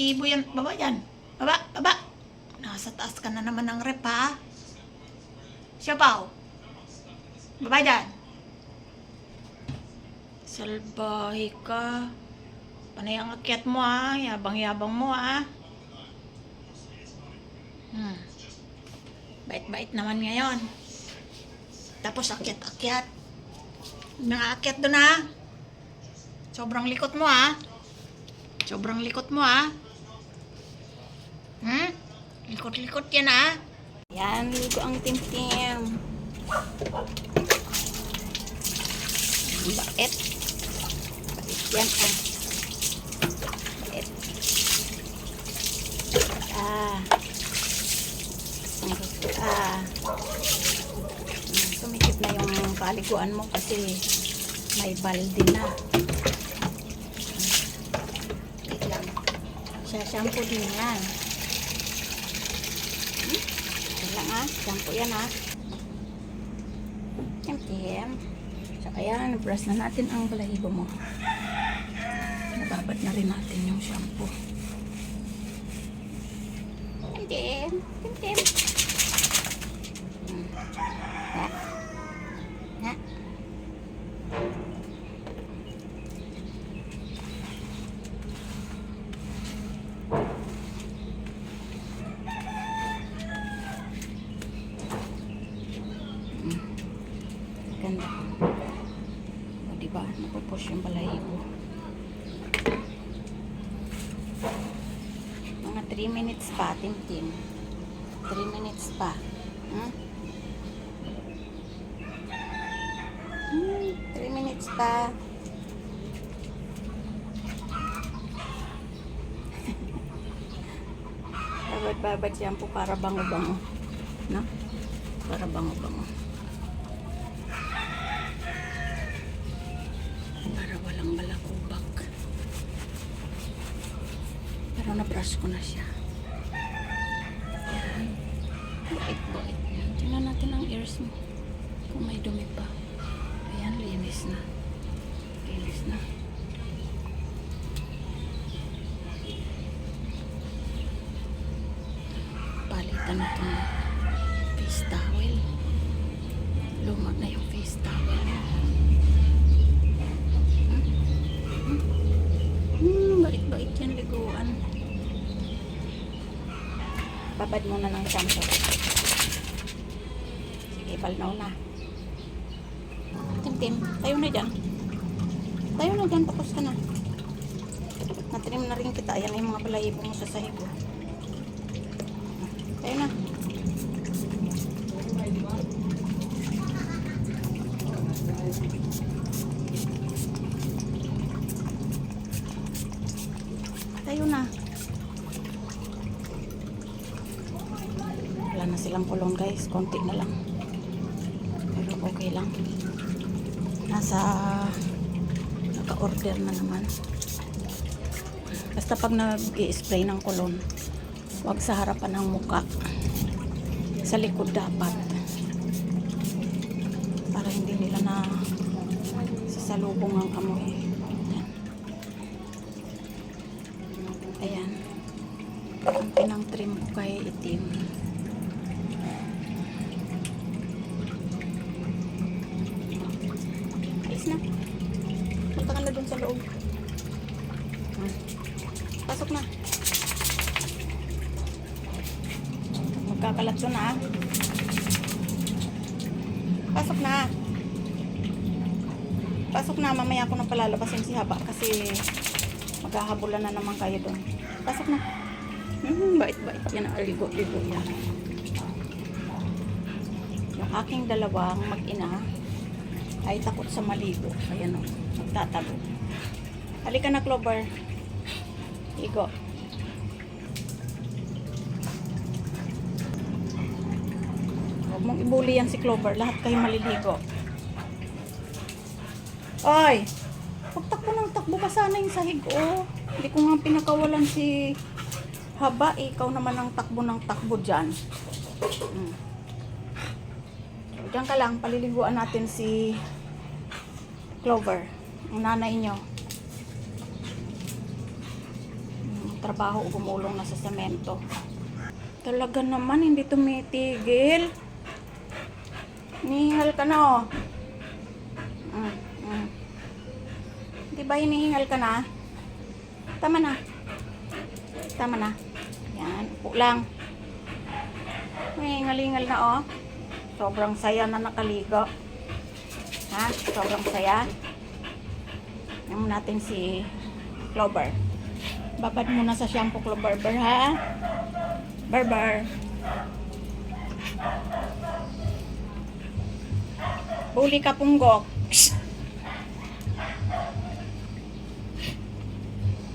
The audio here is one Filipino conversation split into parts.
resibo yan. Baba yan. Baba, baba. Nasa taas ka na naman ng rep, ha? Siyapaw. Baba dyan. Salbahe ka. Panay ang akyat mo, ha? Yabang-yabang mo, ha? Hmm. Bait-bait naman ngayon. Tapos akyat-akyat. Mga akyat doon, ha? Sobrang likot mo, ha? Sobrang likot mo, ha? Hmm? Likot-likot yan, ha? Yan, ligo ang tim-tim. Ang Bait. Bait yan, ah. Bait. Ah. Ah. Sumikip na yung paliguan mo kasi may balde na. Wait lang. Siya shampoo din yan. Wait lang ah. Shampoo yan ah. Tim-tim. So, ayan. Brush na natin ang balahibo mo. Nababad na rin natin yung shampoo. Tim-tim. Tim-tim. Hmm. Ha? Ha? Ganda. O, diba? Napupush yung balahibo. Mga 3 minutes pa, tim-tim. 3 minutes pa. Hmm? Hmm, 3 minutes pa. Babad-babad shampoo para bango-bango. No? Para bango-bango. Para walang balakubak. Pero na-brush ko na siya. Ears mo. Kung may dumi pa. Ayan, linis na. Linis na. Palitan na itong face towel. Luma na yung face towel. Hmm, bait-bait yan liguan. Babad mo na ng shampoo. Sige, balnaw na. Tim-tim, tayo na dyan. Tayo na dyan, tapos ka na. Natrim na rin kita. Ayan yung mga balayibo mo sa sahig. oh. Tayo na. Tayo na. Wala na silang kulong guys. Konti na lang. Okay lang. Nasa naka-order na naman. Basta pag nag-i-spray ng kulon, wag sa harapan ng muka. Sa likod dapat. Para hindi nila na sasalubong ang amoy. Ayan. Ang pinang trim ko kay itim. Na. Punta ka na dun sa loob. Pasok na. Magkakalat yun ah. Pasok na. Pasok na. Mamaya ako na palalabasin si Haba kasi maghahabulan na naman kayo doon. Pasok na. Hmm, bait-bait yan. Aligo-ligo yan. Yung aking dalawang mag-ina ay takot sa maligo. Ayan o. Magtatago. Halika na, Clover. Igo. Huwag mong ibuli yan si Clover. Lahat kayo maliligo. Ay! Pagtakbo ng takbo ka sana yung sahig, oh. Hindi ko nga pinakawalan si Haba. eh. Ikaw naman ang takbo ng takbo dyan. Hmm. Diyan ka lang, paliliguan natin si Clover, ang nanay nyo. Hmm, magtrabaho o gumulong na sa semento. Talaga naman, hindi tumitigil. Nihingal ka na, oh. Mm, mm. Di ba hinihingal ka na? Tama na. Tama na. Yan, upo lang. Hihingal-hingal na, oh. Sobrang saya na nakaligo. Ha? Sobrang saya. Tingnan natin si Clover. Babad muna sa shampoo Clover, Bar, ha? Barbar. Huli ka punggok.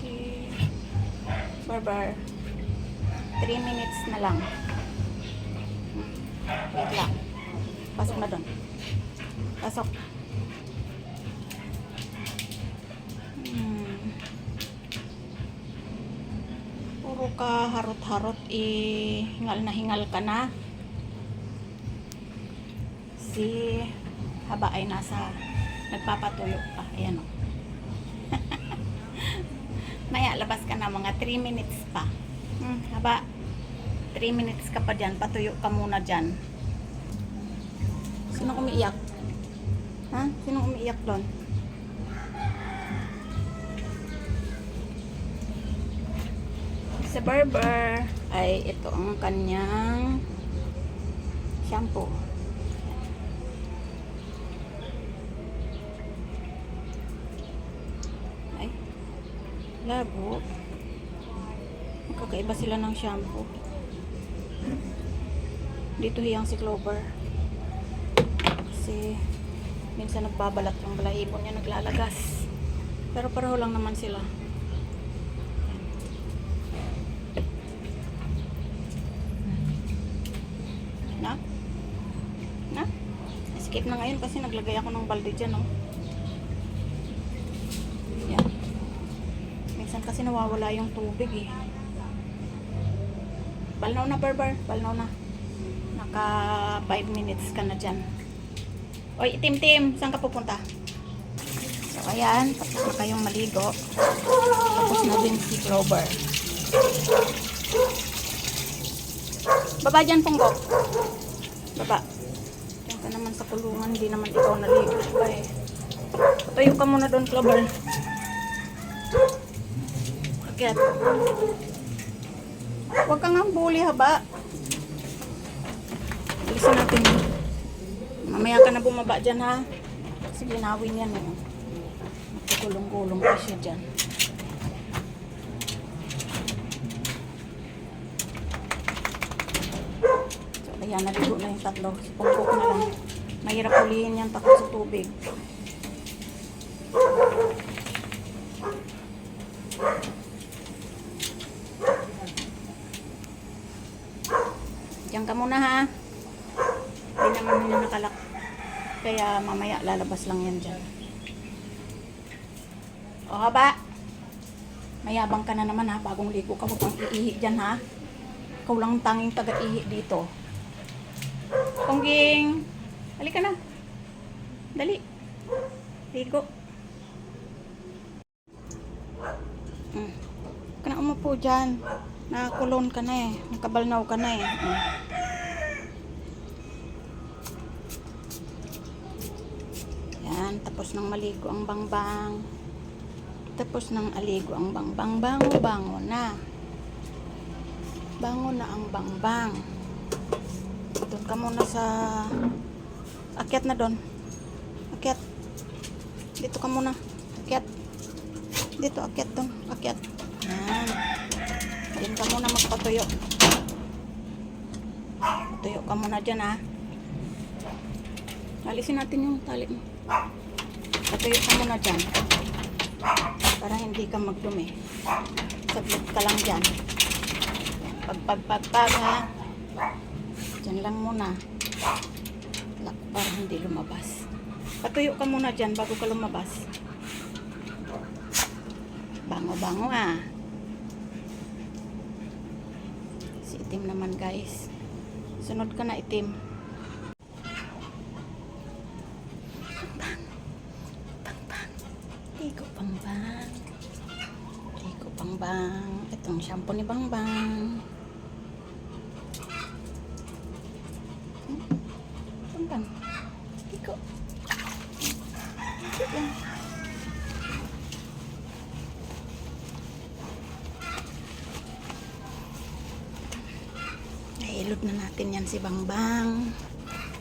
Okay. Barbar. 3 minutes na lang. Wait lang. Pasok na doon. Pasok. Hmm. Puro ka harot-harot eh, hingal na hingal ka na. Si Haba ay nasa nagpapatuyo pa. Ayan o. Maya, labas ka na mga 3 minutes pa. Hmm, haba. 3 minutes ka pa dyan. Patuyo ka muna dyan. Sino umiiyak? Ha? Sino umiiyak doon? Sa barber ay ito ang kanyang shampoo. Ay, labo. Magkakaiba sila ng shampoo. Dito hiyang si Clover. Kasi minsan nagbabalat yung balahibo niya naglalagas. Pero pareho lang naman sila. Na? Na? Skip na ngayon kasi naglagay ako ng balde dyan, oh. Yan. Minsan kasi nawawala yung tubig, eh. Balnaw na, Barbar. Balnaw na. Naka 5 minutes ka na dyan. Oy, itim-tim. Saan ka pupunta? So, ayan. Tapos na kayong maligo. Tapos na din si Clover. Baba dyan, Punggok. Baba. Diyan ka naman sa kulungan. Hindi naman ikaw naligo. Eh. Patayo ka muna doon, Clover. Akyat. Huwag kang ang bully, haba. Alisin natin yun. Mamaya ka na bumaba dyan, ha? Kasi ginawin yan, eh. Magkukulong-kulong pa siya dyan. So, ayan, naligo na yung tatlo. Pongpok na lang. Mahirap ulihin yan takot sa tubig. Diyan ka muna ha. Hindi naman nila nakalak. Kaya mamaya lalabas lang yan dyan. O haba. Mayabang ka na naman ha. Bagong ligo ka. Huwag kang iihi dyan ha. Ikaw lang ang tanging taga-ihi dito. Pongging. Halika na. Dali. Ligo. Mm. Ka na umupo dyan. Nakakulon ka na eh. Nakabalnaw ka na eh. Mm. Yan. Tapos nang maligo ang bangbang. Tapos nang aligo ang bangbang. Bango, bango na. Bango na ang bangbang. Doon ka muna sa... Akyat na doon. Akyat. Dito ka muna. Akyat. Dito, akyat doon. Akyat. Yan. Diyan ka muna magpatuyo. Tuyo ka muna dyan, ha. Alisin natin yung tali mo. Patuyo ka muna dyan. Para hindi ka magdumi. Saglit ka lang dyan. Pag, pag, ha. Dyan lang muna. Para hindi lumabas. Patuyo ka muna dyan bago ka lumabas. Bango-bango ah. Si itim naman guys. Sunod ka na itim. Bangbang. Itong shampoo ni Bangbang. Bangbang. Iko. Iko lang. Nahilot na natin yan si Bangbang.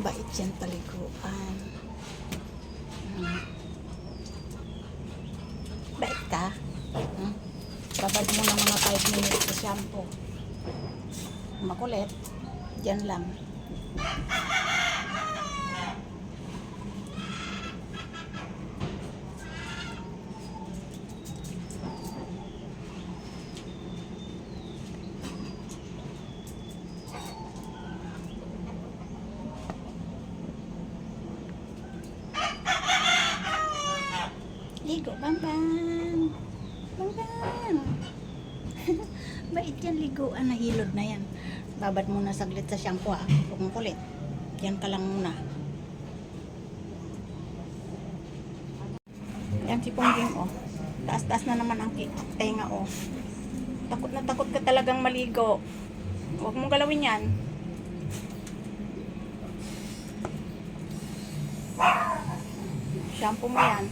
Bait yan paliguan. Hmm. Bait ka? Hmm? Babad mo ng mga 5 minutes sa shampoo. Makulit. Diyan lang. Bait yan liguan, nahilod na yan. Babad muna saglit sa shampoo ah. Huwag mong kulit. Yan ka lang muna. Yan si Pongging oh. Taas-taas na naman ang tenga oh. Takot na takot ka talagang maligo. Huwag mong galawin yan. Shampoo mo yan.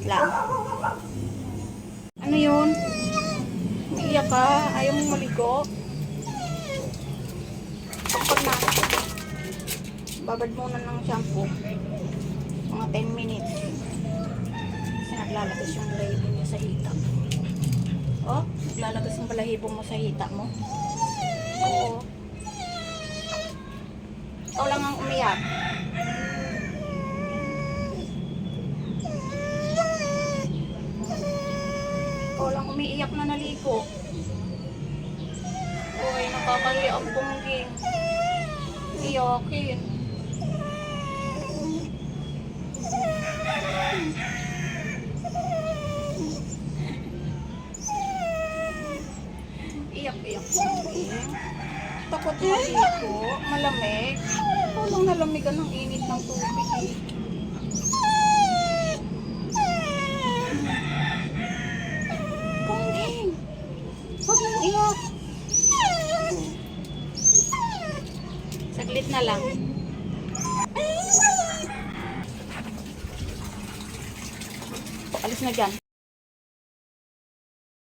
Wait lang. Ano yun? Umiiyak ka? Ayaw mong maligo? Takot na. Babad muna ng shampoo. Mga 10 minutes. Kasi naglalagas yung balahibo niya sa hita. Oh, naglalagas yung balahibo mo sa hita mo. Oo. Ikaw lang ang umiyak. Ikaw lang umiiyak na naliko. Uy, nakakahiya ang pungging. Iyakin. Iyak-iyak pungging. Takot maliko. Malamig. Ikaw lang nalamigan ng init ng tubig eh. Na.